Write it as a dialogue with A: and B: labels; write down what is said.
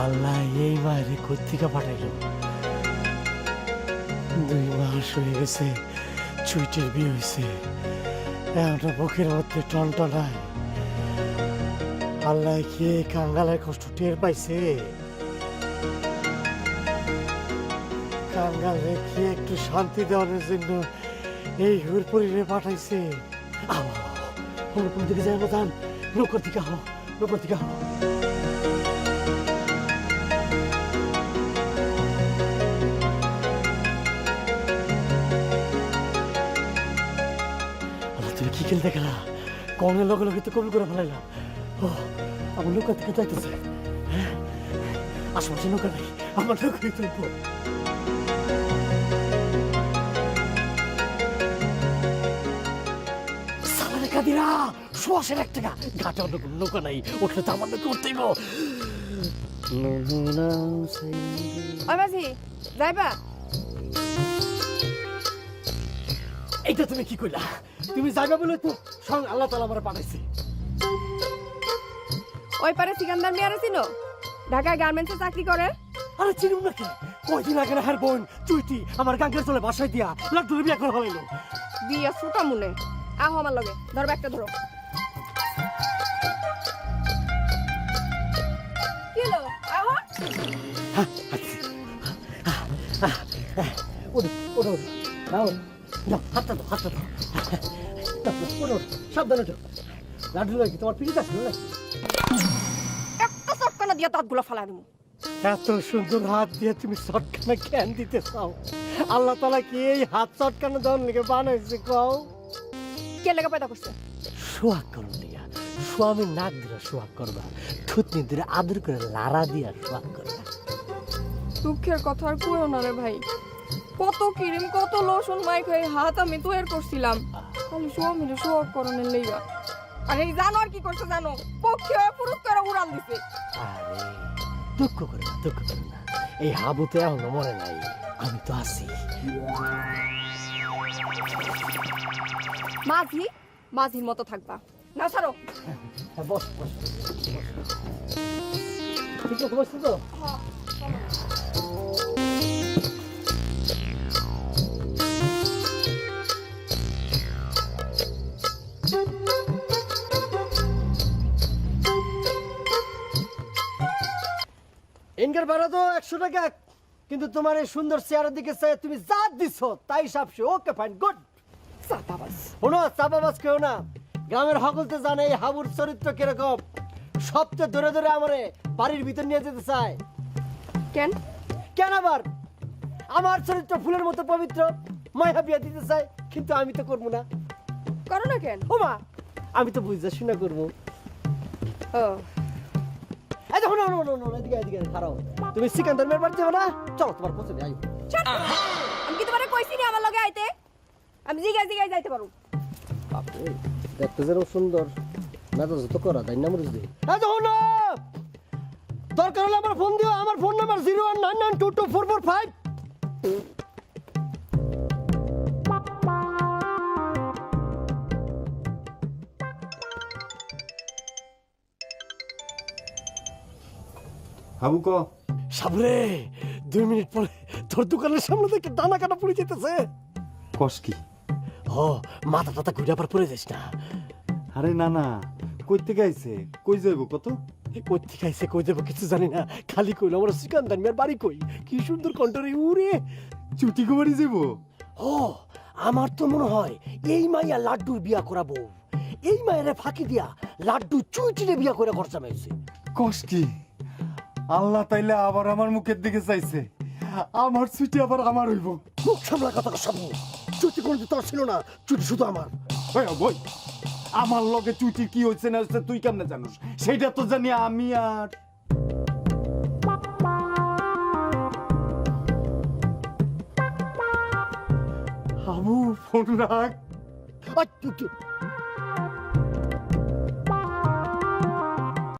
A: আল্লাহ এই মায়ের কোথেকে পাঠাইল। দুই মাস হয়ে গেছে, চুইটের বিয়ে হয়েছে একটা বুকের মধ্যে টনটনায়। আল্লাহ কি কাঙ্গালের কষ্ট টের পাইছে? কাঙ্গাল রেখে একটু শান্তি দেওয়ার জন্য এই হুরপুরিরে পাঠাইছে? অন্য কোন দিকে যায় মতান নৌকর দিকে হো নৌকর দিকে হো তুমি কি খেলতে গেলা কমের লগে লগে তো কবুল করে ফেলাইলাম ও আমার নৌকা থেকে যাইতেছে আশেপাশে নৌকা নেই আমার নৌকাই তুলবো কাদিরা শোয়াশের এক টাকা ঘাটে অন্য কোনো নৌকা নাই তো আমার এইটা তুমি কি কইলা? তুমি যাবে বলে তো সঙ্গ আল্লাহ তালা আমার পাঠাইছে।
B: ওই পারে সিকান্দার মেয়ারে চিনো ঢাকায় গার্মেন্টসে চাকরি করে?
A: আরে চিনুম না কে? কয়দিন আগে না হ্যার বোন চুইটি আমার গাঙ্গের চলে বাসায় দিয়া লাড্ডুর বিয়া করে হলাইলো
B: বিয়া ছোটা মনে। আহ আমার লগে ধরো একটা ধরো। কি হলো? আহ!
A: ওরে ওরে ওরে নাও নাও হাতটা দাও হাতটা দাও। নাও, ওরে ওরে সাবধানে তো লাড্ডু লাগে তোমার পিড়িতে আসলো না
B: একটা চটকানা দিয়া দাঁতগুলো ফালাই দেবো।
A: এত সুন্দর হাত দিয়ে তুমি চটকানা জ্ঞান দিতে চাও। আল্লাহ তালা কি এই হাত চটকানা বানাইছে কও?
B: কে লেগে পয়দা করছে?
A: সোহাগ করো দিয়া স্বামী নাক দিলে সোহাগ করবা থুতনি দিলে আদর করে লারা দিয়া সোহাগ করবা।
B: দুঃখের কথা আর কইও না রে ভাই। কত ক্রিম কত লোশন মাইক হয়ে হাত আমি তৈরি করছিলাম। খালি স্বামীরে সোয়াগ করণের লেগা। আর এই জানো আর কি করছে জানো? পক্ষে হয়ে পুরুষ করে উড়াল দিছে।
A: আরে দুঃখ করে না দুঃখ করে না। এই হাবু তো এখনও মরে নাই। আমি তো আছি।
B: মাঝি মাঝির মতো থাকবা। না ছাড়ো।
A: হ্যাঁ, বস বস। ঠিক আছে বসছো তো? ইনকার ভাড়া তো একশো টাকা। কিন্তু তোমার এই সুন্দর চেয়ারের দিকে চেয়ে তুমি যা দিছো তাই সাপসে ওকে ফাইন গুড
B: চাপাবাস
A: শোনো চাপাবাজ কেউ না। গ্রামের সকলতে জানে এই হাবুর চরিত্র কীরকম। সবচেয়ে ধরে ধরে আমারে বাড়ির ভিতর নিয়ে যেতে চায়।
B: কেন?
A: কেন আবার? আমার চরিত্র ফুলের মতো পবিত্র। মায়া বিয়া দিতে চায় কিন্তু আমি তো করব না।
B: করো না কেন?
A: ও মা আমি তো বুঝতে শুনে করব।
B: ও।
A: দেখো না না না এদিকে এদিকে খারাপ তুমি সিকান্দার মেয়ের বাড়ি যাবে না? চলো তোমার পছন্দ আই
B: আমি কি তোমারে কইছি নি আমার লগে আইতে। আমি জিগাই জিগাই যাইতে পারো
A: দেখতে যেন সুন্দর। মেজাজ তো করা তাই না মরিস এই দেখো না দরকার হলে আমার ফোন দিও। আমার phone number zero one nine nine two two four four five.
C: Habu ক
A: সাবরে দুই মিনিট পরে তোর দোকানের সামনে থেকে দানা কাটা পড়ে যেতেছে।
C: কস কি?
A: ও মাথা টাথা ঘুরে আবার পড়ে যাস না।
C: আরে না না কই থেকে আইছে? কই যাইব কত?
A: কই থেকে আইসে কই দেবো কিছু জানি না। খালি কইলো আমার সিকান্দার মেয়ের বাড়ি কই? কি সুন্দর কন্টরে উড়ে
C: চুটি কুমারি যাইব?
A: ও আমার তো মনে হয় এই মাইয়া লাড্ডুর বিয়া করাবো। এই মায়ের ফাঁকি দিয়া লাড্ডু চুইটিরে বিয়া করে খরচা মেয়েছে
C: কস কি? আল্লাহ তাইলে আবার আমার মুখের দিকে চাইছে। আমার ছুটি আবার আমার হইব।
A: মুখ সামলা কথা সব চুটি কোনো তোর ছিল না চুটি শুধু আমার।
C: ওই বই আমার লগে চুটি কি হইছে না হইছে তুই কেমনে জানোস? সেটা তো জানি আমি আর হাবু ফোন রাখ।